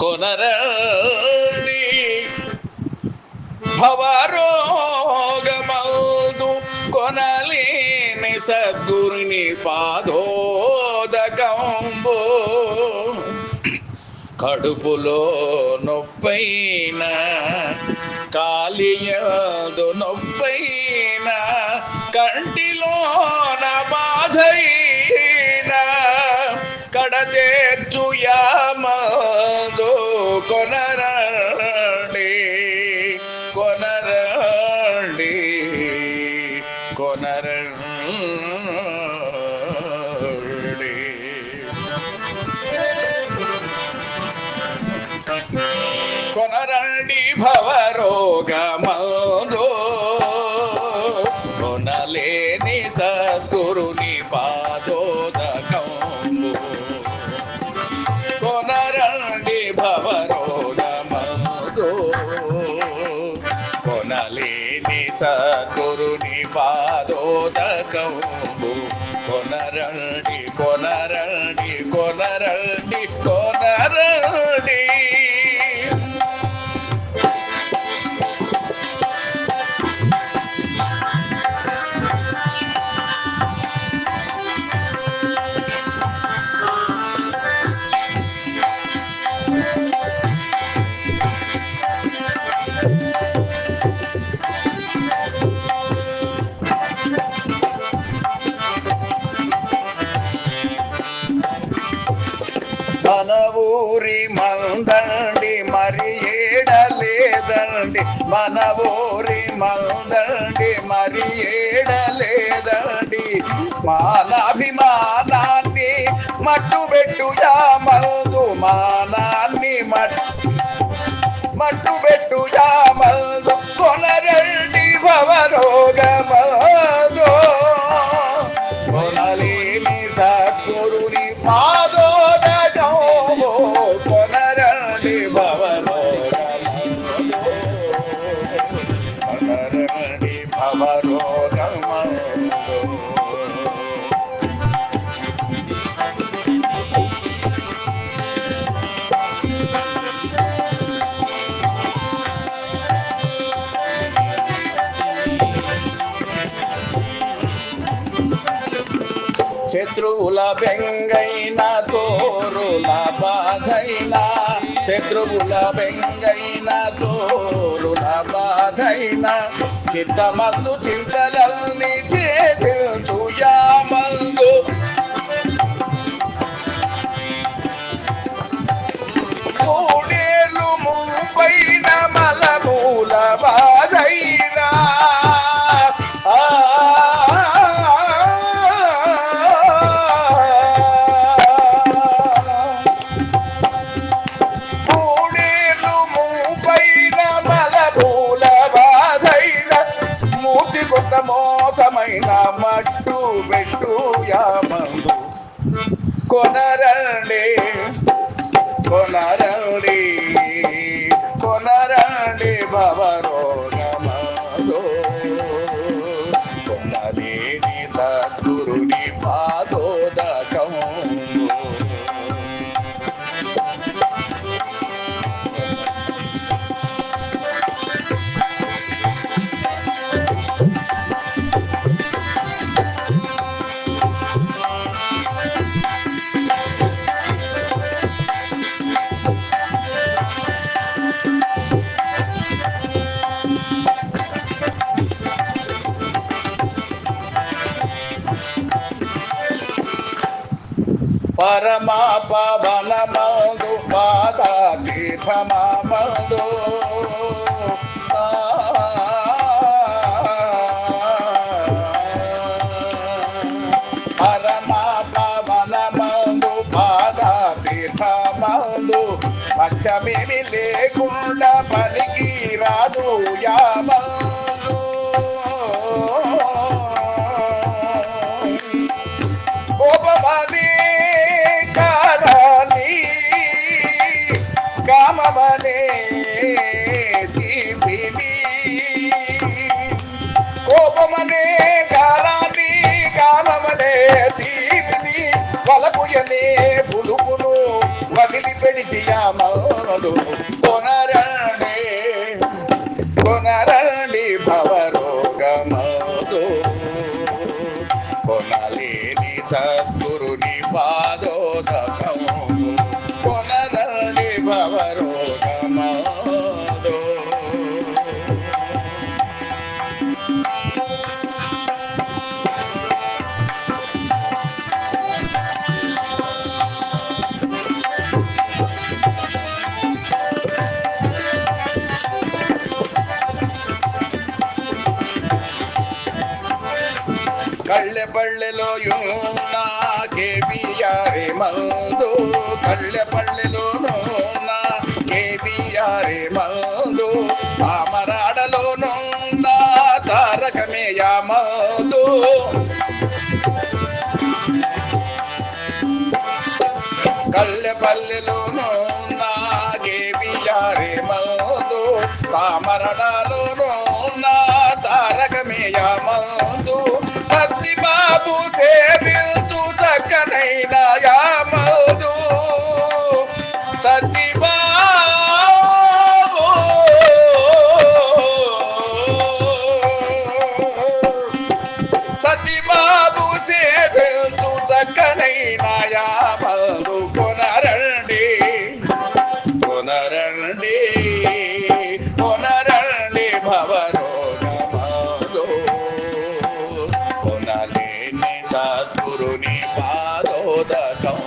కొనరండి భవరోగమౌదు కొనలేని సద్గురుని పాదోదకంబో. కడుపులో నొప్పైన కాలియదు నొప్పైన కంటిలో నా భవరోగమదో కొనలేని సద్గురుని పాదోదకంబు కొనరండి భవరోగమదో కొనలేని సద్గురుని పాదోదకంబు కొనరండి కొనరండి కొనరండి కొనరండి. மல்தண்டி மனவோரி மல்தண்டி ಮರಿಯೇಡಲೇದಡಿ ಮಾನಾಭಿಮಾನಿ ಮಟ್ಟು ಬೆಟ್ಟು ಯಾಮಲ್ದು ಮಾನಾನಿ ಮಟ್ ಮಟ್ಟು ಬೆಟ್ಟು ಯಾಮಲ್ದು ಕೊನರಳ್ಳಿ ಭವರೋಗ శత్రువుల బెంగైన చోరుల బాధైనా. శత్రువుల బెంగైన చోరుల బాధైనా. చిత్తమందు చింతలల్ని చే పెట్టు యామందు కొనరండి కొనరండి కొనరండి భవరోగమదో పరమా పవన మందు పాదాతీర్థమందు పరమా పవన మందు పాదాతీర్థమందు మచ్చమేమి లేకుండా పనికి రాదు యామందు. కోపమని కామమనే దీపిని కోపమనే కారణి కామమనే దీపిని వలపుయనే పులుపును వదిలిపెడితియామదు కొనరండి కొనరండి భవరోగమదు. కొనలేని సద్గురుని పాదో కళ్ళె పళ్ళెలో యున్న కేబియారే మందు? కళ్ళె పళ్ళెలోనున్న కేబియారే మందు? నో తారకమేయ మందు కళ్ళె పల్లెలోనున్న కేబియారే మందు కామరడాలోనున్న తారకమేయ మందు సత్తి బాబు సేవించు చక్కనైన యామదు సత్తి బాబు యామదు కొనరండి. కొనరండి. కొనరండి భవరోగమదో కొనలేని సద్గురుని పాదోదకం.